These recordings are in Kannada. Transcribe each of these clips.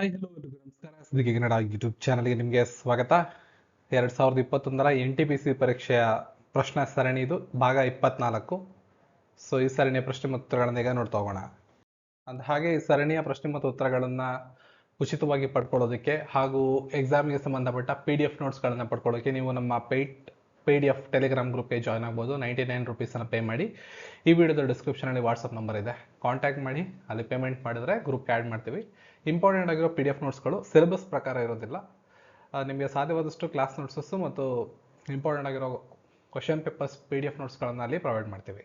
ಹಾಯ್ ಹಲೋ ನಮಸ್ಕಾರ. ಸುದ್ದಿಗೆ ಕನ್ನಡ ಯೂಟ್ಯೂಬ್ ಚಾನಲ್ಗೆ ನಿಮಗೆ ಸ್ವಾಗತ. ಎರಡು ಸಾವಿರದ ಇಪ್ಪತ್ತೊಂದರ ಎನ್ ಟಿ ಪಿ ಸಿ ಪರೀಕ್ಷೆಯ ಪ್ರಶ್ನೆ ಸರಣಿ ಇದು, ಭಾಗ ಇಪ್ಪತ್ನಾಲ್ಕು. ಸೊ ಈ ಸರಣಿಯ ಪ್ರಶ್ನೆ ಮತ್ತು ಉತ್ತರಗಳನ್ನು ಈಗ ನೋಡ್ತಾ ಹೋಗೋಣ. ಅಂದ ಹಾಗೆ ಈ ಸರಣಿಯ ಪ್ರಶ್ನೆ ಮತ್ತು ಉತ್ತರಗಳನ್ನು ಉಚಿತವಾಗಿ ಪಡ್ಕೊಳ್ಳೋದಕ್ಕೆ ಹಾಗೂ ಎಕ್ಸಾಮ್ಗೆ ಸಂಬಂಧಪಟ್ಟ ಪಿ ಡಿ ಎಫ್ ನೋಟ್ಸ್ಗಳನ್ನು ಪಡ್ಕೊಳ್ಳೋಕ್ಕೆ ನೀವು ನಮ್ಮ paid P D F telegram ಗ್ರೂಪ್ಗೆ join ಆಗ್ಬೋದು. ನೈಂಟಿ ನೈನ್ ರುಪೀಸನ್ನು ಪೇ ಮಾಡಿ. ಈ ವಿಡಿಯೋದ ಡಿಸ್ಕ್ರಿಪ್ಷನಲ್ಲಿ ವಾಟ್ಸಪ್ ನಂಬರ್ ಇದೆ. ಕಾಂಟ್ಯಾಕ್ಟ್ ಮಾಡಿ. ಅಲ್ಲಿ ಪೇಮೆಂಟ್ ಮಾಡಿದ್ರೆ ಗ್ರೂಪ್ಗೆ ಆ್ಯಡ್ ಮಾಡ್ತೀವಿ. ಇಂಪಾರ್ಟೆಂಟ್ ಆಗಿರೋ ಪಿ ಡಿ ಎಫ್ ನೋಟ್ಸ್ಗಳು ಸಿಲೆಬಸ್ ಪ್ರಕಾರ ಇರೋದಿಲ್ಲ. ನಿಮಗೆ ಸಾಧ್ಯವಾದಷ್ಟು ಕ್ಲಾಸ್ ನೋಟ್ಸಸ್ಸು ಮತ್ತು ಇಂಪಾರ್ಟೆಂಟ್ ಆಗಿರೋ question papers P D F ನೋಟ್ಸ್ಗಳನ್ನು ಅಲ್ಲಿ ಪ್ರೊವೈಡ್ ಮಾಡ್ತೀವಿ.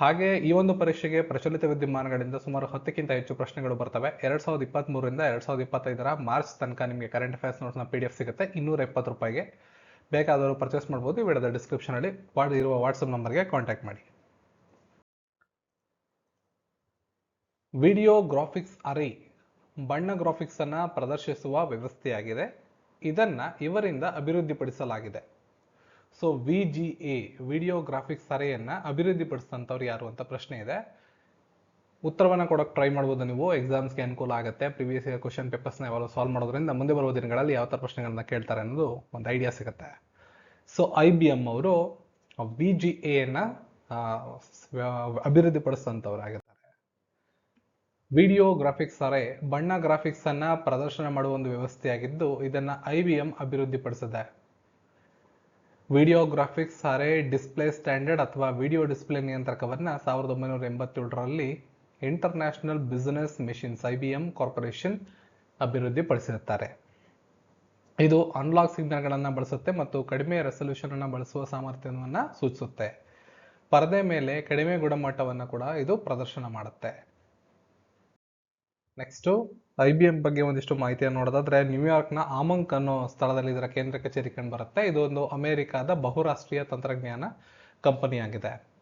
ಹಾಗೆ ಈ ಒಂದು ಪರೀಕ್ಷೆಗೆ ಪ್ರಚಲಿತ ವಿದ್ಯಮಾನಗಳಿಂದ ಸುಮಾರು ಹತ್ತಕ್ಕಿಂತ ಹೆಚ್ಚು ಪ್ರಶ್ನೆಗಳು ಬರ್ತವೆ. ಎರಡು ಸಾವಿರದ ಇಪ್ಪತ್ತ್ಮೂರರಿಂದ ಎರಡು ಸಾವಿರದ ಇಪ್ಪತ್ತೈದರ ಮಾರ್ಚ್ ತನಕ ನಿಮಗೆ ಕರೆಂಟ್ ಅಫೇರ್ಸ್ ನೋಟ್ಸ್ನ ಪಿ ಡಿ ಎಫ್ ಸಿಗುತ್ತೆ. ಇನ್ನೂರ ಎಪ್ಪತ್ತು ರೂಪಾಯಿಗೆ. ಬೇಕಾದವರು ಪರ್ಚೇಸ್ ಮಾಡ್ಬೋದು, ವಿಡಿಯೋದ ಡಿಸ್ಕ್ರಿಪ್ಷನಲ್ಲಿ ವಾಡ್ ಇರುವ ವಾಟ್ಸಪ್ ನಂಬರ್ಗೆ ಕಾಂಟ್ಯಾಕ್ಟ್ ಮಾಡಿ. ವಿಡಿಯೋ ಗ್ರಾಫಿಕ್ಸ್ ಅರೇ ಬಣ್ಣ ಗ್ರಾಫಿಕ್ಸನ್ನು ಪ್ರದರ್ಶಿಸುವ ವ್ಯವಸ್ಥೆಯಾಗಿದೆ. ಇದನ್ನು ಇವರಿಂದ ಅಭಿವೃದ್ಧಿಪಡಿಸಲಾಗಿದೆ. So V G A video graphics ಅರೆಯನ್ನು ಅಭಿವೃದ್ಧಿಪಡಿಸಿದಂಥವ್ರು ಯಾರು ಅಂತ ಪ್ರಶ್ನೆ ಇದೆ. ಉತ್ತರವನ್ನು ಕೊಡೋಕೆ ಟ್ರೈ ಮಾಡ್ಬೋದು ನೀವು. ಎಕ್ಸಾಮ್ಸ್ಗೆ ಅನುಕೂಲ ಆಗುತ್ತೆ. ಪ್ರಿವಿಯಸ್ ಇಯರ್ ಕ್ವಶನ್ ಪೇಪರ್ಸ್ನ ಯಾವಾಗ ಸಾಲ್ವ್ ಮಾಡೋದ್ರಿಂದ ಮುಂದೆ ಬರುವ ದಿನಗಳಲ್ಲಿ ಯಾವ ಥರ ಪ್ರಶ್ನೆಗಳನ್ನ ಕೇಳ್ತಾರೆ ಅನ್ನೋದು ಒಂದು ಐಡಿಯಾ ಸಿಗುತ್ತೆ. ಸೊ ಐ ಬಿ ಎಂ ಅವರು ವಿ ಜಿ ಎನ್ನ ಅಭಿವೃದ್ಧಿಪಡಿಸಿದಂಥವ್ರು ಆಗಿರ್ತಾರೆ ವಿಡಿಯೋ ಗ್ರಾಫಿಕ್ಸ್ ಅರೆ ಬಣ್ಣ ಗ್ರಾಫಿಕ್ಸ್ ಅನ್ನ ಪ್ರದರ್ಶನ ಮಾಡುವ ಒಂದು ವ್ಯವಸ್ಥೆಯಾಗಿದ್ದು, ಇದನ್ನ ಐ ಬಿ ಎಂ ಅಭಿವೃದ್ಧಿಪಡಿಸಿದೆ. Video graphics array display standard ಅಥವಾ ವಿಡಿಯೋ ಡಿಸ್ಪ್ಲೇ ನಿಯಂತ್ರಕವನ್ನು ಸಾವಿರದ ಒಂಬೈನೂರ ಎಂಬತ್ತೇಳರಲ್ಲಿ international business machines I B M corporation ಅಭಿವೃದ್ಧಿಪಡಿಸಿರುತ್ತಾರೆ. ಇದು ಅನ್ಲಾಕ್ ಸಿಗ್ನಲ್ಗಳನ್ನು ಬಳಸುತ್ತೆ ಮತ್ತು ಕಡಿಮೆ ರೆಸಲ್ಯೂಷನ್ ಅನ್ನು ಬಳಸುವ ಸಾಮರ್ಥ್ಯವನ್ನು ಸೂಚಿಸುತ್ತೆ. ಪರದೆ ಮೇಲೆ ಕಡಿಮೆ ಗುಣಮಟ್ಟವನ್ನು ಕೂಡ ಇದು ಪ್ರದರ್ಶನ ಮಾಡುತ್ತೆ. ನೆಕ್ಸ್ಟು ಐ ಬಿ ಎಂ ಬಗ್ಗೆ ಒಂದಿಷ್ಟು ಮಾಹಿತಿಯನ್ನು ನೋಡೋದಾದ್ರೆ ನ್ಯೂಯಾರ್ಕ್ನ ಆಮಂಕ್ ಅನ್ನೋ ಸ್ಥಳದಲ್ಲಿ ಇದರ ಕೇಂದ್ರ ಕಚೇರಿ ಕಂಡು ಬರುತ್ತೆ. ಇದು ಒಂದು ಅಮೆರಿಕಾದ ಬಹುರಾಷ್ಟ್ರೀಯ ತಂತ್ರಜ್ಞಾನ ಕಂಪನಿಯಾಗಿದೆ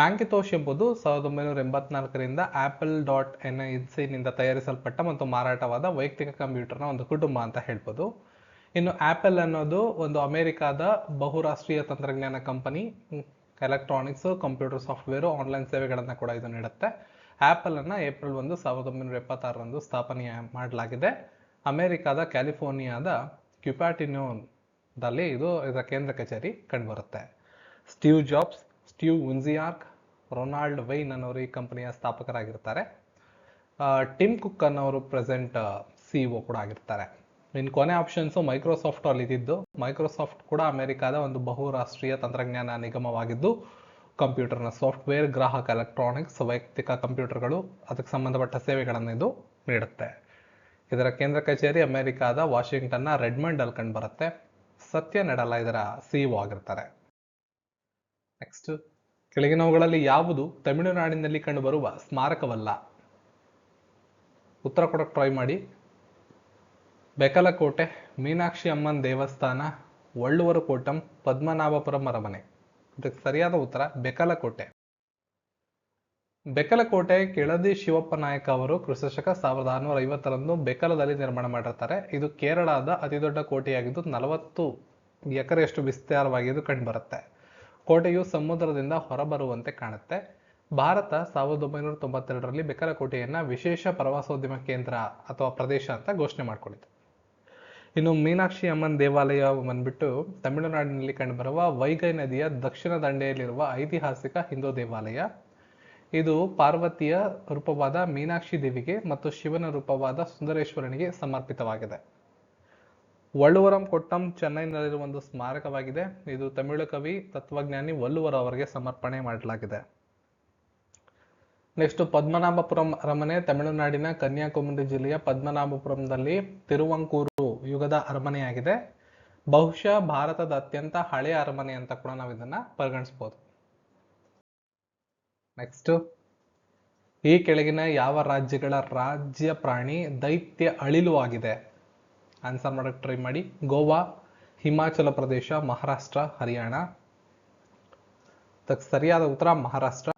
ಮ್ಯಾಂಕಿತೋಶ್ ಎಂಬುದು ಸಾವಿರದ ಒಂಬೈನೂರ ಎಂಬತ್ನಾಲ್ಕರಿಂದ ಆಪಲ್ ಡಾಟ್ ಎನ್ನಿಂದ ತಯಾರಿಸಲ್ಪಟ್ಟ ಮತ್ತು ಮಾರಾಟವಾದ ವೈಯಕ್ತಿಕ ಕಂಪ್ಯೂಟರ್ನ ಒಂದು ಕುಟುಂಬ ಅಂತ ಹೇಳ್ಬೋದು. ಇನ್ನು ಆಪಲ್ ಅನ್ನೋದು ಒಂದು ಅಮೆರಿಕಾದ ಬಹುರಾಷ್ಟ್ರೀಯ ತಂತ್ರಜ್ಞಾನ company, electronics, computer software, online ಸೇವೆಗಳನ್ನು ಕೂಡ ಇದು ನೀಡುತ್ತೆ. ಆಪಲ್ ಅನ್ನು ಏಪ್ರಿಲ್ ಒಂದು ಸಾವಿರದ ಒಂಬೈನೂರ ಎಪ್ಪತ್ತಾರರಂದು ಸ್ಥಾಪನೆ ಮಾಡಲಾಗಿದೆ. ಅಮೆರಿಕಾದ ಕ್ಯಾಲಿಫೋರ್ನಿಯಾದ ಕ್ಯುಪಾಟಿನೋದಲ್ಲಿ ಇದು ಇದರ ಕೇಂದ್ರ ಕಚೇರಿ ಕಂಡುಬರುತ್ತೆ. Steve Jobs Steve Wozniak Ronald Wayne ಅನ್ನೋರು ಈ ಕಂಪನಿಯ ಸ್ಥಾಪಕರಾಗಿರ್ತಾರೆ. ಟಿಮ್ ಕುಕ್ ಅನ್ನೋರು ಪ್ರೆಸೆಂಟ್ ಒ ಕೂಡ ಆಗಿರ್ತಾರೆ. ಇನ್ನು ಕೊನೆ ಆಪ್ಷನ್ಸು ಮೈಕ್ರೋಸಾಫ್ಟ್ ಅಲ್ಲಿ ಇದ್ದಿದ್ದು. ಮೈಕ್ರೋಸಾಫ್ಟ್ ಕೂಡ ಅಮೆರಿಕಾದ ಒಂದು ಬಹುರಾಷ್ಟ್ರೀಯ ತಂತ್ರಜ್ಞಾನ ನಿಗಮವಾಗಿದ್ದು, ಕಂಪ್ಯೂಟರ್ನ ಸಾಫ್ಟ್ವೇರ್, ಗ್ರಾಹಕ ಎಲೆಕ್ಟ್ರಾನಿಕ್ಸ್, ವೈಯಕ್ತಿಕ ಕಂಪ್ಯೂಟರ್ಗಳು ಅದಕ್ಕೆ ಸಂಬಂಧಪಟ್ಟ ಸೇವೆಗಳನ್ನು ಇದು ನೀಡುತ್ತೆ. ಇದರ ಕೇಂದ್ರ ಕಚೇರಿ ಅಮೆರಿಕಾದ ವಾಷಿಂಗ್ಟನ್ನ ರೆಡ್ಮಂಡ್ ಅಲ್ಲಿ ಕಂಡು ಬರುತ್ತೆ. ಸತ್ಯ ನಡಲ್ಲ ಇದರ ಸಿಇಒ ಆಗಿರ್ತಾರೆ. ನೆಕ್ಸ್ಟ್ ಕೆಳಗಿನವುಗಳಲ್ಲಿ ಯಾವುದು ತಮಿಳುನಾಡಿನಲ್ಲಿ ಕಂಡುಬರುವ ಸ್ಮಾರಕವಲ್ಲ? ಉತ್ತರ ಕೊಡಕ್ಕೆ ಟ್ರೈ ಮಾಡಿ. ಬೆಕಲಕೋಟೆ, ಮೀನಾಕ್ಷಿ ಅಮ್ಮನ್ ದೇವಸ್ಥಾನ ಒಳ್ಳುವರು ಕೋಟಂ, ಪದ್ಮನಾಭಪುರಂ ಅರಮನೆ. ಇದಕ್ಕೆ ಸರಿಯಾದ ಉತ್ತರ ಬೆಕಲಕೋಟೆ. ಬೆಕಲಕೋಟೆ ಕೆಳದಿ ಶಿವಪ್ಪ ನಾಯಕ ಅವರು ಕ್ರಿಸ್ತಶಕ ಸಾವಿರದ ಆರುನೂರ ಐವತ್ತರಂದು ಬೆಕಲದಲ್ಲಿ ನಿರ್ಮಾಣ ಮಾಡಿರ್ತಾರೆ. ಇದು ಕೇರಳದ ಅತಿದೊಡ್ಡ ಕೋಟೆಯಾಗಿದ್ದು ನಲವತ್ತು ಎಕರೆಯಷ್ಟು ವಿಸ್ತಾರವಾಗಿದ್ದು ಕಂಡುಬರುತ್ತೆ. ಕೋಟೆಯು ಸಮುದ್ರದಿಂದ ಹೊರಬರುವಂತೆ ಕಾಣುತ್ತೆ. ಭಾರತ ಸಾವಿರದ ಒಂಬೈನೂರ ತೊಂಬತ್ತೆರಡರಲ್ಲಿ ಕೋಟೆಯನ್ನು ವಿಶೇಷ ಪ್ರವಾಸೋದ್ಯಮ ಕೇಂದ್ರ ಅಥವಾ ಪ್ರದೇಶ ಅಂತ ಘೋಷಣೆ ಮಾಡಿಕೊಂಡಿತು ಇನ್ನು ಮೀನಾಕ್ಷಿ ಅಮ್ಮನ್ ದೇವಾಲಯ ಬಂದ್ಬಿಟ್ಟು ತಮಿಳುನಾಡಿನಲ್ಲಿ ಕಂಡುಬರುವ ವೈಗೈ ನದಿಯ ದಕ್ಷಿಣ ದಂಡೆಯಲ್ಲಿರುವ ಐತಿಹಾಸಿಕ ಹಿಂದೂ ದೇವಾಲಯ. ಇದು ಪಾರ್ವತಿಯ ರೂಪವಾದ ಮೀನಾಕ್ಷಿ ದೇವಿಗೆ ಮತ್ತು ಶಿವನ ರೂಪವಾದ ಸುಂದರೇಶ್ವರನಿಗೆ ಸಮರ್ಪಿತವಾಗಿದೆ. ವಳ್ಳುವರಂ ಕೊಟ್ಟಂ ಚೆನ್ನೈನಲ್ಲಿರುವ ಒಂದು ಸ್ಮಾರಕವಾಗಿದೆ. ಇದು ತಮಿಳು ಕವಿ ತತ್ವಜ್ಞಾನಿ ವಲ್ಲುವರ ಅವರಿಗೆ ಸಮರ್ಪಣೆ ಮಾಡಲಾಗಿದೆ. ನೆಕ್ಸ್ಟ್ ಪದ್ಮನಾಭಪುರಂ ಅರಮನೆ, ತಮಿಳುನಾಡಿನ ಕನ್ಯಾಕುಮಾರಿ ಜಿಲ್ಲೆಯ ಪದ್ಮನಾಭಪುರಂದಲ್ಲಿ ತಿರುವಂಕೂರು ಯುಗದ ಅರಮನೆಯಾಗಿದೆ. ಬಹುಶಃ ಭಾರತದ ಅತ್ಯಂತ ಹಳೆಯ ಅರಮನೆ ಅಂತ ಕೂಡ ನಾವು ಇದನ್ನ ಪರಿಗಣಿಸಬಹುದು ನೆಕ್ಸ್ಟ್ ಈ ಕೆಳಗಿನ ಯಾವ ರಾಜ್ಯಗಳ ರಾಜ್ಯ ಪ್ರಾಣಿ ದೈತ್ಯ ಅಳಿಲು ಆಗಿದೆ? ಆನ್ಸರ್ ಮಾಡಕ್ಕೆ ಟ್ರೈ ಮಾಡಿ. ಗೋವಾ, ಹಿಮಾಚಲ ಪ್ರದೇಶ, ಮಹಾರಾಷ್ಟ್ರ, ಹರಿಯಾಣ. ಸರಿಯಾದ ಉತ್ತರ ಮಹಾರಾಷ್ಟ್ರ.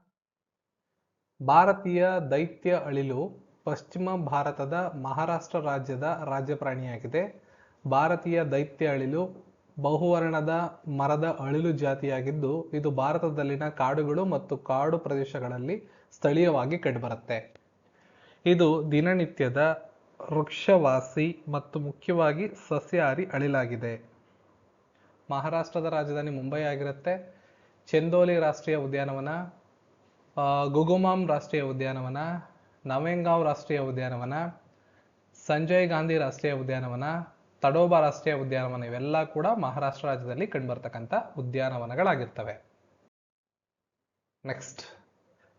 ಭಾರತೀಯ ದೈತ್ಯ ಅಳಿಲು ಪಶ್ಚಿಮ ಭಾರತದ ಮಹಾರಾಷ್ಟ್ರ ರಾಜ್ಯದ ರಾಜ್ಯ ಪ್ರಾಣಿಯಾಗಿದೆ. ಭಾರತೀಯ ದೈತ್ಯ ಅಳಿಲು ಬಹುವರ್ಣದ ಮರದ ಅಳಿಲು ಜಾತಿಯಾಗಿದ್ದು, ಇದು ಭಾರತದಲ್ಲಿನ ಕಾಡುಗಳು ಮತ್ತು ಕಾಡು ಪ್ರದೇಶಗಳಲ್ಲಿ ಸ್ಥಳೀಯವಾಗಿ ಕಂಡುಬರುತ್ತೆ. ಇದು ದಿನನಿತ್ಯದ ವೃಕ್ಷವಾಸಿ ಮತ್ತು ಮುಖ್ಯವಾಗಿ ಸಸ್ಯಹಾರಿ ಅಳಿಲಾಗಿದೆ. ಮಹಾರಾಷ್ಟ್ರದ ರಾಜಧಾನಿ ಮುಂಬೈ ಆಗಿರುತ್ತೆ. ಚೆಂದೋಲಿ ರಾಷ್ಟ್ರೀಯ ಉದ್ಯಾನವನ ಗುಗುಮಾಮ್ ರಾಷ್ಟ್ರೀಯ ಉದ್ಯಾನವನ, ನವೆಂಗಾವ್ ರಾಷ್ಟ್ರೀಯ ಉದ್ಯಾನವನ, ಸಂಜಯ್ ಗಾಂಧಿ ರಾಷ್ಟ್ರೀಯ ಉದ್ಯಾನವನ, ತಡೋಬಾ ರಾಷ್ಟ್ರೀಯ ಉದ್ಯಾನವನ ಇವೆಲ್ಲ ಕೂಡ ಮಹಾರಾಷ್ಟ್ರ ರಾಜ್ಯದಲ್ಲಿ ಕಂಡುಬರ್ತಕ್ಕಂಥ ಉದ್ಯಾನವನಗಳಾಗಿರ್ತವೆ. ನೆಕ್ಸ್ಟ್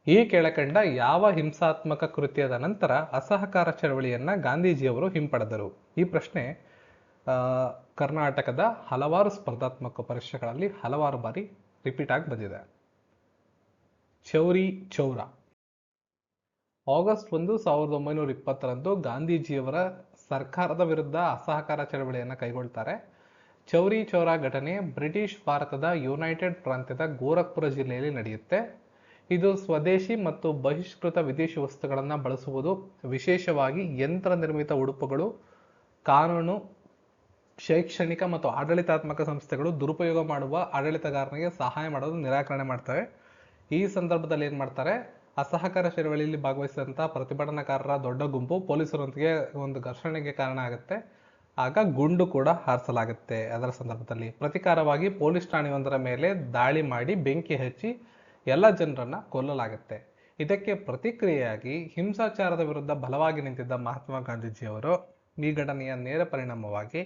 ಈ ಕೆಳಕಂಡ ಯಾವ ಹಿಂಸಾತ್ಮಕ ಕೃತ್ಯದ ನಂತರ ಅಸಹಕಾರ ಚಳವಳಿಯನ್ನ ಗಾಂಧೀಜಿಯವರು ಹಿಂಪಡೆದರು. ಈ ಪ್ರಶ್ನೆ ಕರ್ನಾಟಕದ ಹಲವಾರು ಸ್ಪರ್ಧಾತ್ಮಕ ಪರೀಕ್ಷೆಗಳಲ್ಲಿ ಹಲವಾರು ಬಾರಿ ರಿಪೀಟ್ ಆಗಿ ಬಂದಿದೆ. ಚೌರಿ ಚೌರ. ಆಗಸ್ಟ್ ಒಂದು ಸಾವಿರದ ಒಂಬೈನೂರ ಇಪ್ಪತ್ತರಂದು ಗಾಂಧೀಜಿಯವರ ಸರ್ಕಾರದ ವಿರುದ್ಧ ಅಸಹಕಾರ ಚಳವಳಿಯನ್ನು ಕೈಗೊಳ್ತಾರೆ. ಚೌರಿ ಚೌರಾ ಘಟನೆ ಬ್ರಿಟಿಷ್ ಭಾರತದ ಯುನೈಟೆಡ್ ಪ್ರಾಂತ್ಯದ ಗೋರಖ್ಪುರ ಜಿಲ್ಲೆಯಲ್ಲಿ ನಡೆಯುತ್ತೆ. ಇದು ಸ್ವದೇಶಿ ಮತ್ತು ಬಹಿಷ್ಕೃತ ವಿದೇಶಿ ವಸ್ತುಗಳನ್ನು ಬಳಸುವುದು. ವಿಶೇಷವಾಗಿ ಯಂತ್ರ ನಿರ್ಮಿತ ಉಡುಪುಗಳು, ಕಾನೂನು, ಶೈಕ್ಷಣಿಕ ಮತ್ತು ಆಡಳಿತಾತ್ಮಕ ಸಂಸ್ಥೆಗಳು ದುರುಪಯೋಗ ಮಾಡುವ ಆಡಳಿತಗಾರನಿಗೆ ಸಹಾಯ ಮಾಡೋದು ನಿರಾಕರಣೆ ಮಾಡ್ತವೆ. ಈ ಸಂದರ್ಭದಲ್ಲಿ ಏನು ಮಾಡ್ತಾರೆ? ಅಸಹಕಾರ ಚಳವಳಿಯಲ್ಲಿ ಭಾಗವಹಿಸಿದಂಥ ಪ್ರತಿಭಟನಾಕಾರರ ದೊಡ್ಡ ಗುಂಪು ಪೊಲೀಸರೊಂದಿಗೆ ಒಂದು ಘರ್ಷಣೆಗೆ ಕಾರಣ ಆಗುತ್ತೆ. ಆಗ ಗುಂಡು ಕೂಡ ಹಾರಿಸಲಾಗುತ್ತೆ ಅದರ ಸಂದರ್ಭದಲ್ಲಿ. ಪ್ರತಿಕಾರವಾಗಿ ಪೊಲೀಸ್ ಠಾಣೆಯೊಂದರ ಮೇಲೆ ದಾಳಿ ಮಾಡಿ ಬೆಂಕಿ ಹಚ್ಚಿ ಎಲ್ಲ ಜನರನ್ನ ಕೊಲ್ಲಲಾಗುತ್ತೆ. ಇದಕ್ಕೆ ಪ್ರತಿಕ್ರಿಯೆಯಾಗಿ ಹಿಂಸಾಚಾರದ ವಿರುದ್ಧ ಬಲವಾಗಿ ನಿಂತಿದ್ದ ಮಹಾತ್ಮ ಗಾಂಧೀಜಿಯವರು ಈ ಘಟನೆಯ ನೇರ ಪರಿಣಾಮವಾಗಿ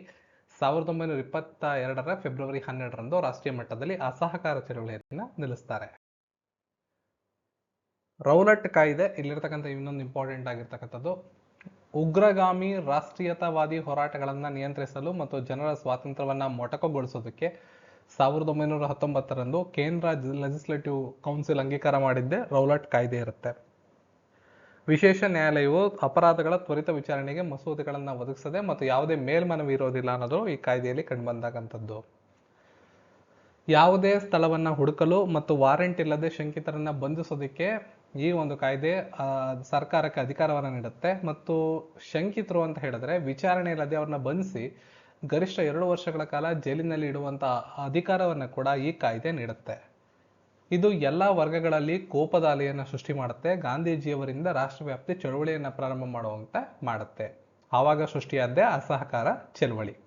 ಸಾವಿರದ ಒಂಬೈನೂರ ಇಪ್ಪತ್ತ ಎರಡರ ಫೆಬ್ರವರಿ ಹನ್ನೆರಡರಂದು ರಾಷ್ಟ್ರೀಯ ಮಟ್ಟದಲ್ಲಿ ಅಸಹಕಾರ ಚಳವಳಿಯನ್ನು ನಿಲ್ಲಿಸ್ತಾರೆ. ರೌಲಟ್ ಕಾಯ್ದೆ ಇಲ್ಲಿರ್ತಕ್ಕಂಥ ಇನ್ನೊಂದು ಇಂಪಾರ್ಟೆಂಟ್ ಆಗಿರ್ತಕ್ಕಂಥದ್ದು. ಉಗ್ರಗಾಮಿ, ರಾಷ್ಟ್ರೀಯತಾವಾದಿ ಹೋರಾಟಗಳನ್ನು ನಿಯಂತ್ರಿಸಲು ಮತ್ತು ಜನರ ಸ್ವಾತಂತ್ರ್ಯವನ್ನ ಮೊಟಕುಗೊಳಿಸೋದಕ್ಕೆ ಸಾವಿರದ ಒಂಬೈನೂರ ಹತ್ತೊಂಬತ್ತರಂದು ಕೇಂದ್ರ ಲೆಜಿಸ್ಲೇಟಿವ್ ಕೌನ್ಸಿಲ್ ಅಂಗೀಕಾರ ಮಾಡಿದ್ದೆ ರೌಲಟ್ ಕಾಯ್ದೆ ಇರುತ್ತೆ. ವಿಶೇಷ ನ್ಯಾಯಾಲಯವು ಅಪರಾಧಗಳ ತ್ವರಿತ ವಿಚಾರಣೆಗೆ ಮಸೂದೆಗಳನ್ನು ಒದಗಿಸದೆ ಮತ್ತು ಯಾವುದೇ ಮೇಲ್ಮನವಿ ಇರೋದಿಲ್ಲ ಅನ್ನೋದು ಈ ಕಾಯ್ದೆಯಲ್ಲಿ ಕಂಡುಬಂದಾಗಂಥದ್ದು ಯಾವುದೇ ಸ್ಥಳವನ್ನು ಹುಡುಕಲು ಮತ್ತು ವಾರೆಂಟ್ ಇಲ್ಲದೆ ಶಂಕಿತರನ್ನು ಬಂಧಿಸೋದಕ್ಕೆ ಈ ಒಂದು ಕಾಯ್ದೆ ಸರ್ಕಾರಕ್ಕೆ ಅಧಿಕಾರವನ್ನು ನೀಡುತ್ತೆ. ಮತ್ತು ಶಂಕಿತರು ಅಂತ ಹೇಳಿದ್ರೆ ವಿಚಾರಣೆ ಇಲ್ಲದೆ ಅವ್ರನ್ನ ಬಂಧಿಸಿ ಗರಿಷ್ಠ ಎರಡು ವರ್ಷಗಳ ಕಾಲ ಜೈಲಿನಲ್ಲಿ ಇಡುವಂತಹ ಅಧಿಕಾರವನ್ನು ಕೂಡ ಈ ಕಾಯ್ದೆ ನೀಡುತ್ತೆ. ಇದು ಎಲ್ಲ ವರ್ಗಗಳಲ್ಲಿ ಕೋಪದ ಅಲೆಯನ್ನು ಸೃಷ್ಟಿ ಮಾಡುತ್ತೆ. ಗಾಂಧೀಜಿಯವರಿಂದ ರಾಷ್ಟ್ರವ್ಯಾಪ್ತಿ ಚಳುವಳಿಯನ್ನು ಪ್ರಾರಂಭ ಮಾಡುವಂತೆ ಮಾಡುತ್ತೆ. ಆವಾಗ ಸೃಷ್ಟಿಯಾದ್ದೇ ಅಸಹಕಾರ ಚಳವಳಿ.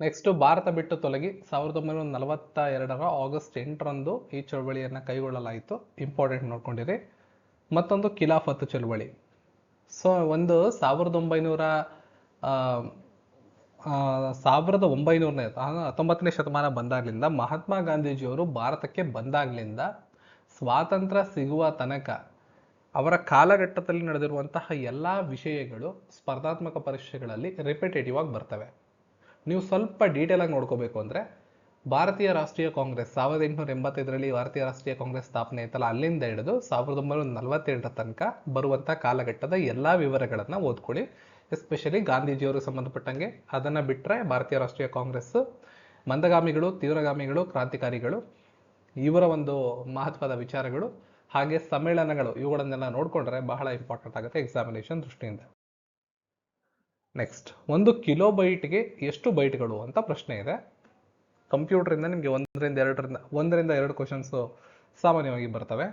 ನೆಕ್ಸ್ಟ್ ಭಾರತ ಬಿಟ್ಟು ತೊಲಗಿ ಸಾವಿರದ ಒಂಬೈನೂರ ನಲವತ್ತ ಎರಡರ ಆಗಸ್ಟ್ ಎಂಟರಂದು ಈ ಚಳವಳಿಯನ್ನು ಕೈಗೊಳ್ಳಲಾಯಿತು. ಇಂಪಾರ್ಟೆಂಟ್ ನೋಡ್ಕೊಂಡಿರಿ. ಮತ್ತೊಂದು ಖಿಲಾಫತ್ ಚಳವಳಿ. ಸೊ, ಒಂದು ಸಾವಿರದ ಒಂಬೈನೂರ ಸಾವಿರದ ಒಂಬೈನೂರನೇ ಹತ್ತೊಂಬತ್ತನೇ ಶತಮಾನ ಬಂದಾಗ್ಲಿಂದ ಮಹಾತ್ಮ ಗಾಂಧೀಜಿಯವರು ಭಾರತಕ್ಕೆ ಬಂದಾಗ್ಲಿಂದ ಸ್ವಾತಂತ್ರ್ಯ ಸಿಗುವ ತನಕ ಅವರ ಕಾಲಘಟ್ಟದಲ್ಲಿ ನಡೆದಿರುವಂತಹ ಎಲ್ಲ ವಿಷಯಗಳು ಸ್ಪರ್ಧಾತ್ಮಕ ಪರೀಕ್ಷೆಗಳಲ್ಲಿ ರಿಪಿಟೇಟಿವ್ ಆಗಿ ಬರ್ತವೆ. ನೀವು ಸ್ವಲ್ಪ ಡೀಟೇಲ್ ಆಗಿ ನೋಡ್ಕೋಬೇಕು ಅಂದ್ರೆ ಭಾರತೀಯ ರಾಷ್ಟ್ರೀಯ ಕಾಂಗ್ರೆಸ್ ಸಾವಿರದ ಎಂಟುನೂರ ಎಂಬತ್ತೈದರಲ್ಲಿ ಭಾರತೀಯ ರಾಷ್ಟ್ರೀಯ ಕಾಂಗ್ರೆಸ್ ಸ್ಥಾಪನೆ ಆಯ್ತಲ್ಲ ಅಲ್ಲಿಂದ ಹಿಡಿದು ಸಾವಿರದ ಒಂಬೈನೂರ ನಲವತ್ತೆರಡರ ತನಕ ಬರುವಂಥ ಕಾಲಘಟ್ಟದ ಎಲ್ಲ ವಿವರಗಳನ್ನ ಓದ್ಕೊಳ್ಳಿ. ಎಸ್ಪೆಷಲಿ ಗಾಂಧೀಜಿಯವರು ಸಂಬಂಧಪಟ್ಟಂಗೆ ಅದನ್ನ ಬಿಟ್ಟರೆ ಭಾರತೀಯ ರಾಷ್ಟ್ರೀಯ ಕಾಂಗ್ರೆಸ್, ಮಂದಗಾಮಿಗಳು, ತೀವ್ರಗಾಮಿಗಳು, ಕ್ರಾಂತಿಕಾರಿಗಳು, ಇವರ ಒಂದು ಮಹತ್ವದ ವಿಚಾರಗಳು, ಹಾಗೆ ಸಮ್ಮೇಳನಗಳು, ಇವುಗಳನ್ನೆಲ್ಲ ನೋಡ್ಕೊಂಡ್ರೆ ಬಹಳ ಇಂಪಾರ್ಟೆಂಟ್ ಆಗುತ್ತೆ ಎಕ್ಸಾಮಿನೇಷನ್ ದೃಷ್ಟಿಯಿಂದ. ನೆಕ್ಸ್ಟ್ ಒಂದು ಕಿಲೋ ಬೈಟ್ಗೆ ಎಷ್ಟು ಬೈಟ್ಗಳು ಅಂತ ಪ್ರಶ್ನೆ ಇದೆ. ಕಂಪ್ಯೂಟರಿಂದ ನಿಮಗೆ ಒಂದರಿಂದ ಎರಡರಿಂದ, ಒಂದರಿಂದ ಎರಡು ಕ್ವಶನ್ಸ್ ಸಾಮಾನ್ಯವಾಗಿ ಬರ್ತವೆ.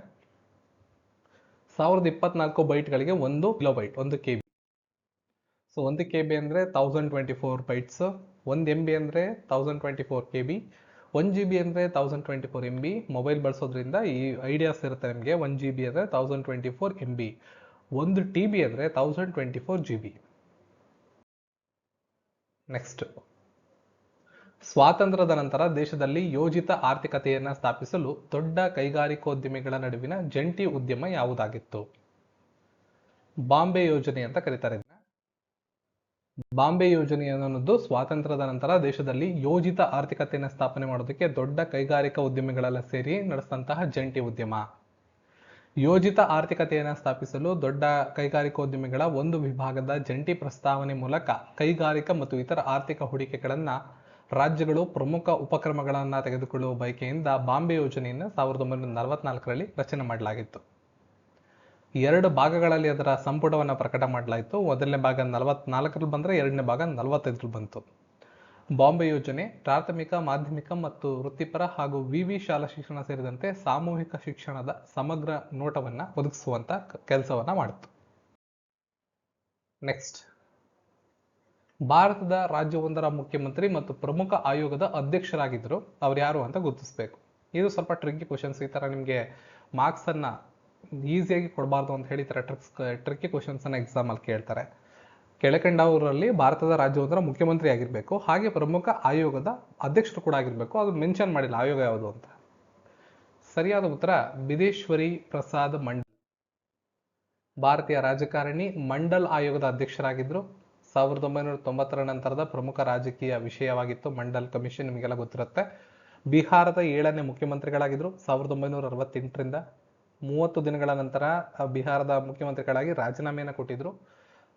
ಸಾವಿರದ ಇಪ್ಪತ್ನಾಲ್ಕು ಬೈಟ್ಗಳಿಗೆ ಒಂದು ಕಿಲೋ ಬೈಟ್ ಒಂದು ಕೆ ಬಿ ಸೊ ಒಂದು ಕೆ ಬಿ ಅಂದರೆ ತೌಸಂಡ್ ಟ್ವೆಂಟಿ ಫೋರ್ ಬೈಟ್ಸ್ ಒಂದು ಎಂ ಬಿ ಅಂದರೆ thousand twenty four K B one G B ಅಂದರೆ thousand twenty four M B mobile ಬಳಸೋದ್ರಿಂದ ಈ ಐಡಿಯಾಸ್ ಇರುತ್ತೆ ನಿಮಗೆ ಒನ್ ಜಿ ಬಿ ಅಂದರೆ thousand twenty four M B ಒಂದು ಟಿ ಬಿ ಅಂದರೆ thousand twenty four G B next ಸ್ವಾತಂತ್ರ್ಯದ ನಂತರ ದೇಶದಲ್ಲಿ ಯೋಜಿತ ಆರ್ಥಿಕತೆಯನ್ನು ಸ್ಥಾಪಿಸಲು ದೊಡ್ಡ ಕೈಗಾರಿಕೋದ್ಯಮಿಗಳ ನಡುವಿನ ಜಂಟಿ ಉದ್ಯಮ ಯಾವುದಾಗಿತ್ತು? ಬಾಂಬೆ ಯೋಜನೆ ಅಂತ ಕರೀತಾರೆ. ಬಾಂಬೆ ಯೋಜನೆ ಅನ್ನೋದು ಸ್ವಾತಂತ್ರ್ಯದ ನಂತರ ದೇಶದಲ್ಲಿ ಯೋಜಿತ ಆರ್ಥಿಕತೆಯನ್ನು ಸ್ಥಾಪನೆ ಮಾಡೋದಕ್ಕೆ ದೊಡ್ಡ ಕೈಗಾರಿಕಾ ಉದ್ಯಮಿಗಳೆಲ್ಲ ಸೇರಿ ನಡೆಸಿದಂತಹ ಜಂಟಿ ಉದ್ಯಮ. ಯೋಜಿತ ಆರ್ಥಿಕತೆಯನ್ನು ಸ್ಥಾಪಿಸಲು ದೊಡ್ಡ ಕೈಗಾರಿಕೋದ್ಯಮಿಗಳ ಒಂದು ವಿಭಾಗದ ಜಂಟಿ ಪ್ರಸ್ತಾವನೆ ಮೂಲಕ ಕೈಗಾರಿಕಾ ಮತ್ತು ಇತರ ಆರ್ಥಿಕ ಹೂಡಿಕೆಗಳನ್ನ ರಾಜ್ಯಗಳು ಪ್ರಮುಖ ಉಪಕ್ರಮಗಳನ್ನು ತೆಗೆದುಕೊಳ್ಳುವ ಬಯಕೆಯಿಂದ ಬಾಂಬೆ ಯೋಜನೆಯನ್ನು ಸಾವಿರದ ಒಂಬೈನೂರ ನಲವತ್ನಾಲ್ಕರಲ್ಲಿ ರಚನೆ ಮಾಡಲಾಗಿತ್ತು. ಎರಡು ಭಾಗಗಳಲ್ಲಿ ಅದರ ಸಂಪುಟವನ್ನು ಪ್ರಕಟ ಮಾಡಲಾಯಿತು. ಮೊದಲನೇ ಭಾಗ ನಲವತ್ನಾಲ್ಕರಲ್ಲಿ ಬಂದರೆ ಎರಡನೇ ಭಾಗ ನಲವತ್ತೈದರಲ್ಲಿ ಬಂತು. ಬಾಂಬೆ ಯೋಜನೆ ಪ್ರಾಥಮಿಕ, ಮಾಧ್ಯಮಿಕ ಮತ್ತು ವೃತ್ತಿಪರ ಹಾಗೂ ವಿವಿ ಶಾಲಾ ಶಿಕ್ಷಣ ಸೇರಿದಂತೆ ಸಾಮೂಹಿಕ ಶಿಕ್ಷಣದ ಸಮಗ್ರ ನೋಟವನ್ನು ಒದಗಿಸುವಂತ ಕೆಲಸವನ್ನ ಮಾಡಿತು. ನೆಕ್ಸ್ಟ್. ಭಾರತದ ರಾಜ್ಯವೊಂದರ ಮುಖ್ಯಮಂತ್ರಿ ಮತ್ತು ಪ್ರಮುಖ ಆಯೋಗದ ಅಧ್ಯಕ್ಷರಾಗಿದ್ದರು. ಅವ್ರು ಯಾರು ಅಂತ ಗುರುತಿಸಬೇಕು. ಇದು ಸ್ವಲ್ಪ ಟ್ರಿಕ್ಕಿ ಕ್ವಶನ್ಸ್ ಈ ತರ ನಿಮಗೆ ಮಾರ್ಕ್ಸನ್ನು ಈಸಿಯಾಗಿ ಕೊಡಬಾರ್ದು ಅಂತ ಹೇಳಿ ತರ ಟ್ರಿಕ್ಸ್ ಟ್ರಿಕ್ಕಿ ಕ್ವಶನ್ಸನ್ನು ಎಕ್ಸಾಮಲ್ಲಿ ಕೇಳ್ತಾರೆ. ಕೆಳಕಂಡವರಲ್ಲಿ ಭಾರತದ ರಾಜ್ಯವೊಂದರ ಮುಖ್ಯಮಂತ್ರಿ ಆಗಿರಬೇಕು. ಹಾಗೆ ಪ್ರಮುಖ ಆಯೋಗದ ಅಧ್ಯಕ್ಷರು ಕೂಡ ಆಗಿರಬೇಕು. ಅದು ಮೆನ್ಷನ್ ಮಾಡಿಲ್ಲ. ಆಯೋಗ ಯಾವುದು ಅಂತ. ಸರಿಯಾದ ಉತ್ತರ, ಬಿದೇಶ್ವರಿ ಪ್ರಸಾದ್ ಮಂಡಲ್. ಭಾರತೀಯ ರಾಜಕಾರಣಿ ಮಂಡಲ್ ಆಯೋಗದ ಅಧ್ಯಕ್ಷರಾಗಿದ್ದರು ಸಾವಿರದ ಒಂಬೈನೂರ ತೊಂಬತ್ತರ ನಂತರದ ಪ್ರಮುಖ ರಾಜಕೀಯ ವಿಷಯವಾಗಿತ್ತು. ಮಂಡಲ್ ಕಮಿಷನ್ ನಿಮಗೆಲ್ಲ ಗೊತ್ತಿರುತ್ತೆ. ಬಿಹಾರದ ಏಳನೇ ಮುಖ್ಯಮಂತ್ರಿಗಳಾಗಿದ್ದರು ಸಾವಿರದ ಒಂಬೈನೂರ ಅರವತ್ತೆಂಟರಿಂದ ಮೂವತ್ತು ದಿನಗಳ ನಂತರ ಬಿಹಾರದ ಮುಖ್ಯಮಂತ್ರಿಗಳಾಗಿ ರಾಜೀನಾಮೆಯನ್ನು ಕೊಟ್ಟಿದ್ದರು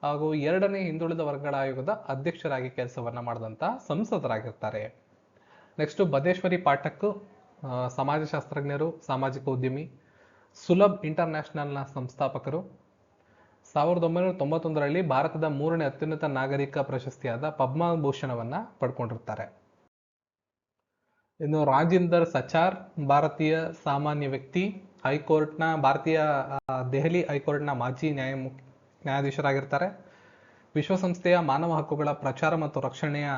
ಹಾಗೂ ಎರಡನೇ ಹಿಂದುಳಿದ ವರ್ಗಗಳ ಆಯೋಗದ ಅಧ್ಯಕ್ಷರಾಗಿ ಕೆಲಸವನ್ನ ಮಾಡಿದಂಥ ಸಂಸದರಾಗಿರ್ತಾರೆ. ನೆಕ್ಸ್ಟ್ ಬದೇಶ್ವರಿ ಪಾಠಕ್ ಸಮಾಜಶಾಸ್ತ್ರಜ್ಞರು, ಸಾಮಾಜಿಕ ಉದ್ಯಮಿ, ಸುಲಭ್ ಇಂಟರ್ನ್ಯಾಷನಲ್ನ ಸಂಸ್ಥಾಪಕರು ಸಾವಿರದ ಒಂಬೈನೂರ ತೊಂಬತ್ತೊಂದರಲ್ಲಿ ಭಾರತದ ಮೂರನೇ ಅತ್ಯುನ್ನತ ನಾಗರಿಕ ಪ್ರಶಸ್ತಿಯಾದ ಪದ್ಮಭೂಷಣವನ್ನು ಪಡ್ಕೊಂಡಿರ್ತಾರೆ. ಇನ್ನು ರಾಜೇಂದರ್ ಸಚಾರ್, ಭಾರತೀಯ ಸಾಮಾನ್ಯ ವ್ಯಕ್ತಿ, ಹೈಕೋರ್ಟ್ನ, ಭಾರತೀಯ ದೆಹಲಿ ಹೈಕೋರ್ಟ್ನ ಮಾಜಿ ನ್ಯಾಯಮು, ನ್ಯಾಯಾಧೀಶರಾಗಿರ್ತಾರೆ. ವಿಶ್ವಸಂಸ್ಥೆಯ ಮಾನವ ಹಕ್ಕುಗಳ ಪ್ರಚಾರ ಮತ್ತು ರಕ್ಷಣೆಯ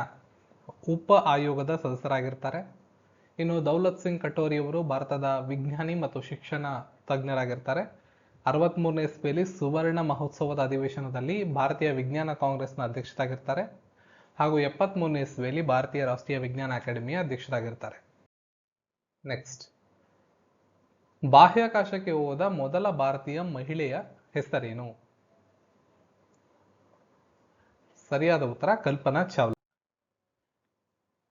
ಉಪ ಆಯೋಗದ ಸದಸ್ಯರಾಗಿರ್ತಾರೆ. ಇನ್ನು ದೌಲತ್ ಸಿಂಗ್ ಕಟೋರಿಯವರು ಭಾರತದ ವಿಜ್ಞಾನಿ ಮತ್ತು ಶಿಕ್ಷಣ ತಜ್ಞರಾಗಿರ್ತಾರೆ. ಅರವತ್ಮೂರನೇ ಇಸ್ವಿಯಲ್ಲಿ ಸುವರ್ಣ ಮಹೋತ್ಸವದ ಅಧಿವೇಶನದಲ್ಲಿ ಭಾರತೀಯ ವಿಜ್ಞಾನ ಕಾಂಗ್ರೆಸ್ನ ಅಧ್ಯಕ್ಷರಾಗಿರ್ತಾರೆ ಹಾಗೂ ಎಪ್ಪತ್ಮೂರನೇ ಇಸ್ವಿಯಲ್ಲಿ ಭಾರತೀಯ ರಾಷ್ಟ್ರೀಯ ವಿಜ್ಞಾನ ಅಕಾಡೆಮಿಯ ಅಧ್ಯಕ್ಷರಾಗಿರ್ತಾರೆ. ನೆಕ್ಸ್ಟ್. ಬಾಹ್ಯಾಕಾಶಕ್ಕೆ ಹೋದ ಮೊದಲ ಭಾರತೀಯ ಮಹಿಳೆಯ ಹೆಸರೇನು? ಸರಿಯಾದ ಉತ್ತರ, ಕಲ್ಪನಾ ಚಾವ್ಲಾ.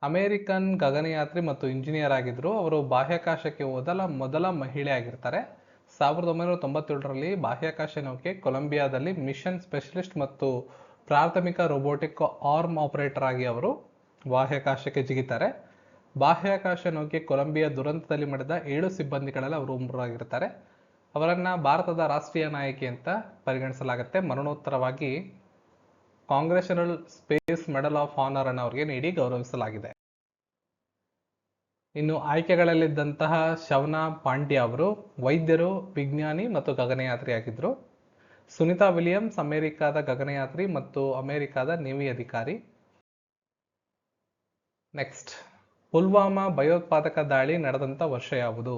ಅಮೇರಿಕನ್ ಗಗನಯಾತ್ರಿ ಮತ್ತು ಇಂಜಿನಿಯರ್ ಆಗಿದ್ರು. ಅವರು ಬಾಹ್ಯಾಕಾಶಕ್ಕೆ ಹೋದಲ ಮೊದಲ ಮಹಿಳೆ ಆಗಿರ್ತಾರೆ. ಸಾವಿರದ ಒಂಬೈನೂರ ತೊಂಬತ್ತೇಳರಲ್ಲಿ ಬಾಹ್ಯಾಕಾಶ ನೌಕೆ ಕೊಲಂಬಿಯಾದಲ್ಲಿ ಮಿಷನ್ ಸ್ಪೆಷಲಿಸ್ಟ್ ಮತ್ತು ಪ್ರಾಥಮಿಕ ರೋಬೋಟಿಕ್ ಆರ್ಮ್ ಆಪರೇಟರ್ ಆಗಿ ಅವರು ಬಾಹ್ಯಾಕಾಶಕ್ಕೆ ಜಿಗಿತಾರೆ. ಬಾಹ್ಯಾಕಾಶ ನೌಕೆ ಕೊಲಂಬಿಯಾ ದುರಂತದಲ್ಲಿ ಮಡಿದ ಏಳು ಸಿಬ್ಬಂದಿಗಳಲ್ಲಿ ಅವರು ಒಬ್ಬರಾಗಿರ್ತಾರೆ ಅವರನ್ನ ಭಾರತದ ರಾಷ್ಟ್ರೀಯ ನಾಯಕಿ ಅಂತ ಪರಿಗಣಿಸಲಾಗುತ್ತೆ. ಮರಣೋತ್ತರವಾಗಿ congressional space medal of honour ಅನ್ನು ಅವರಿಗೆ ನೀಡಿ ಗೌರವಿಸಲಾಗಿದೆ. ಇನ್ನು ಆಯ್ಕೆಗಳಲ್ಲಿದ್ದಂತಹ ಶವನ ಪಾಂಡ್ಯ ಅವರು ವೈದ್ಯರು, ವಿಜ್ಞಾನಿ ಮತ್ತು ಗಗನಯಾತ್ರಿ ಆಗಿದ್ರು ಸುನಿತಾ ವಿಲಿಯಮ್ಸ್, ಅಮೆರಿಕಾದ ಗಗನಯಾತ್ರಿ ಮತ್ತು ಅಮೆರಿಕಾದ ನೇವಿ ಅಧಿಕಾರಿ. ನೆಕ್ಸ್ಟ್, ಪುಲ್ವಾಮಾ ಭಯೋತ್ಪಾದಕ ದಾಳಿ ನಡೆದಂಥ ವರ್ಷ ಯಾವುದು?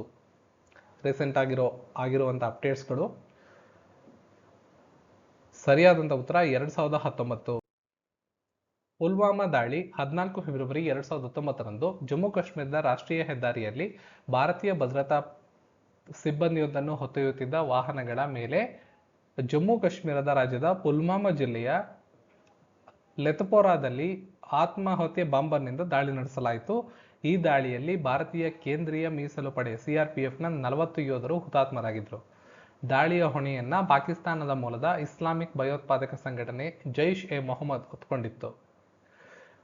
ರೀಸೆಂಟ್ ಆಗಿರೋ ಆಗಿರುವಂಥ ಅಪ್ಡೇಟ್ಸ್ಗಳು. ಸರಿಯಾದಂಥ ಉತ್ತರ, ಎರಡು ಸಾವಿರದ ಹತ್ತೊಂಬತ್ತು. ಪುಲ್ವಾಮಾ ದಾಳಿ ಹದಿನಾಲ್ಕು ಫೆಬ್ರವರಿ ಎರಡ್ ಸಾವಿರದ ಹತ್ತೊಂಬತ್ತರಂದು ಜಮ್ಮು ಕಾಶ್ಮೀರದ ರಾಷ್ಟ್ರೀಯ ಹೆದ್ದಾರಿಯಲ್ಲಿ ಭಾರತೀಯ ಭದ್ರತಾ ಸಿಬ್ಬಂದಿಯೊಂದನ್ನು ಹೊತ್ತೊಯ್ಯುತ್ತಿದ್ದ ವಾಹನಗಳ ಮೇಲೆ ಜಮ್ಮು ಕಾಶ್ಮೀರದ ರಾಜ್ಯದ ಪುಲ್ವಾಮಾ ಜಿಲ್ಲೆಯ ಲೆತಪೋರಾದಲ್ಲಿ ಆತ್ಮಾಹುತಿ ಬಾಂಬರ್ನಿಂದ ದಾಳಿ ನಡೆಸಲಾಯಿತು. ಈ ದಾಳಿಯಲ್ಲಿ ಭಾರತೀಯ ಕೇಂದ್ರೀಯ ಮೀಸಲು ಪಡೆ ಸಿಆರ್ಪಿಎಫ್ನ ನಲವತ್ತು ಯೋಧರು ಹುತಾತ್ಮರಾಗಿದ್ದರು. ದಾಳಿಯ ಹೊಣೆಯನ್ನ ಪಾಕಿಸ್ತಾನದ ಮೂಲದ ಇಸ್ಲಾಮಿಕ್ ಭಯೋತ್ಪಾದಕ ಸಂಘಟನೆ ಜೈಷ್ ಎ ಮೊಹಮ್ಮದ್ ಹೊತ್ಕೊಂಡಿತ್ತು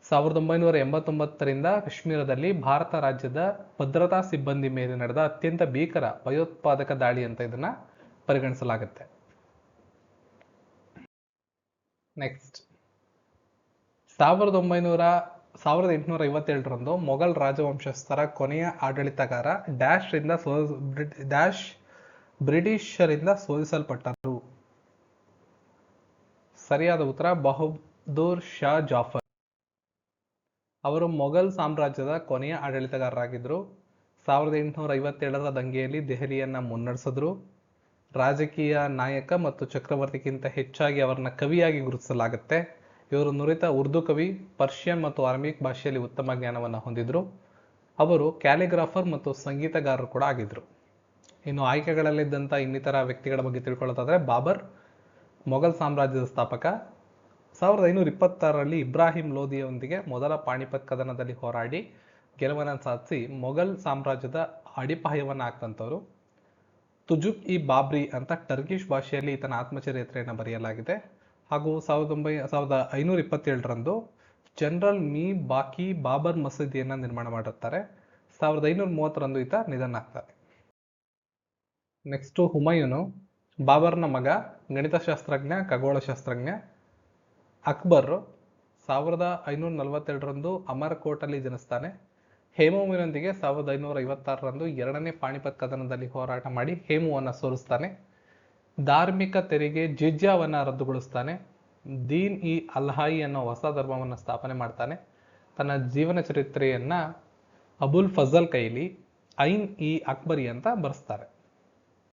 ಸಾವಿರದ ಒಂಬೈನೂರ ಎಂಬತ್ತೊಂಬತ್ತರಿಂದ ಕಾಶ್ಮೀರದಲ್ಲಿ ಭಾರತ ರಾಜ್ಯದ ಭದ್ರತಾ ಸಿಬ್ಬಂದಿ ಮೇಲೆ ನಡೆದ ಅತ್ಯಂತ ಭೀಕರ ಭಯೋತ್ಪಾದಕ ದಾಳಿ ಅಂತ ಇದನ್ನ ಪರಿಗಣಿಸಲಾಗುತ್ತೆ. ನೆಕ್ಸ್ಟ್ ಸಾವಿರದ ಒಂಬೈನೂರ, ಸಾವಿರದ ಎಂಟುನೂರ ಐವತ್ತೇಳರಂದು ಮೊಘಲ್ ರಾಜವಂಶಸ್ಥರ ಕೊನೆಯ ಆಡಳಿತಗಾರ ಡ್ಯಾಶ್ ರಿಂದ ಡ್ಯಾಶ್ ಬ್ರಿಟಿಷರಿಂದ ಸೋಲಿಸಲ್ಪಟ್ಟರು ಸರಿಯಾದ ಉತ್ತರ, ಬಹದ್ದೂರ್ ಶಾ ಜಾಫರ್. ಅವರು ಮೊಘಲ್ ಸಾಮ್ರಾಜ್ಯದ ಕೊನೆಯ ಆಡಳಿತಗಾರರಾಗಿದ್ದರು. ಸಾವಿರದ ಎಂಟುನೂರ ಐವತ್ತೇಳರ ದಂಗೆಯಲ್ಲಿ ದೆಹಲಿಯನ್ನು ಮುನ್ನಡೆಸಿದ್ರು. ರಾಜಕೀಯ ನಾಯಕ ಮತ್ತು ಚಕ್ರವರ್ತಿಗಿಂತ ಹೆಚ್ಚಾಗಿ ಅವರನ್ನ ಕವಿಯಾಗಿ ಗುರುತಿಸಲಾಗುತ್ತೆ. ಇವರು ನುರಿತ ಉರ್ದು ಕವಿ, ಪರ್ಷಿಯನ್ ಮತ್ತು ಅರಬಿಕ್ ಭಾಷೆಯಲ್ಲಿ ಉತ್ತಮ ಜ್ಞಾನವನ್ನು ಹೊಂದಿದ್ರು. ಅವರು ಕ್ಯಾಲಿಗ್ರಾಫರ್ ಮತ್ತು ಸಂಗೀತಗಾರರು ಕೂಡ ಆಗಿದ್ರು. ಇನ್ನು ಆಯ್ಕೆಗಳಲ್ಲಿದ್ದಂಥ ಇನ್ನಿತರ ವ್ಯಕ್ತಿಗಳ ಬಗ್ಗೆ ತಿಳ್ಕೊಳ್ಳೋದಾದ್ರೆ ಬಾಬರ್, ಮೊಘಲ್ ಸಾಮ್ರಾಜ್ಯದ ಸ್ಥಾಪಕ ಸಾವಿರದ ಐನೂರ ಇಪ್ಪತ್ತಾರರಲ್ಲಿ ಇಬ್ರಾಹಿಂ ಲೋಧಿಯೊಂದಿಗೆ ಮೊದಲ ಪಾಣಿಪತ್ ಕದನದಲ್ಲಿ ಹೋರಾಡಿ ಗೆಲುವನ್ನು ಸಾಧಿಸಿ ಮೊಘಲ್ ಸಾಮ್ರಾಜ್ಯದ ಅಡಿಪಾಯವನ್ನು ಹಾಕ್ತಂಥವ್ರು ತುಜುಕ್ ಇ ಬಾಬ್ರಿ ಅಂತ ಟರ್ಕಿಶ್ ಭಾಷೆಯಲ್ಲಿ ಈತನ ಆತ್ಮಚರಿತ್ರೆಯನ್ನು ಬರೆಯಲಾಗಿದೆ. ಹಾಗೂ ಸಾವಿರದ ಒಂಬೈ, ಸಾವಿರದ ಐನೂರ ಇಪ್ಪತ್ತೇಳರಂದು ಜನರಲ್ ಮೀ ಬಾಕಿ ಬಾಬರ್ ಮಸೀದಿಯನ್ನು ನಿರ್ಮಾಣ ಮಾಡಿರ್ತಾರೆ. ಸಾವಿರದ ಐನೂರ ಮೂವತ್ತರಂದು ಈತ ನಿಧನ ಆಗ್ತಾರೆ ನೆಕ್ಸ್ಟು ಹುಮಾಯೂನು, ಬಾಬರ್ನ ಮಗ, ಗಣಿತಶಾಸ್ತ್ರಜ್ಞ, ಖಗೋಳಶಾಸ್ತ್ರಜ್ಞ ಅಕ್ಬರ್ ಸಾವಿರದ ಐನೂರ ನಲವತ್ತೆರಡರಂದು ಅಮರಕೋಟಲ್ಲಿ ಜನಿಸ್ತಾನೆ. ಹೇಮುವಿನೊಂದಿಗೆ ಸಾವಿರದ ಐನೂರ ಐವತ್ತಾರರಂದು ಎರಡನೇ ಪಾಣಿಪತ್ ಕದನದಲ್ಲಿ ಹೋರಾಟ ಮಾಡಿ ಹೇಮುವನ್ನು ಸೋಲಿಸ್ತಾನೆ. ಧಾರ್ಮಿಕ ತೆರಿಗೆ ಜಿಜ್ಯಾವನ್ನು ರದ್ದುಗೊಳಿಸ್ತಾನೆ. ದೀನ್ ಇ ಅಲ್ಹಾಯಿ ಅನ್ನೋ ಹೊಸ ಧರ್ಮವನ್ನು ಸ್ಥಾಪನೆ ಮಾಡ್ತಾನೆ. ತನ್ನ ಜೀವನ ಚರಿತ್ರೆಯನ್ನು ಅಬುಲ್ ಫಜಲ್ ಕೈಲಿ ಐನ್ ಇ ಅಕ್ಬರಿ ಅಂತ ಬರೆಸ್ತಾರೆ.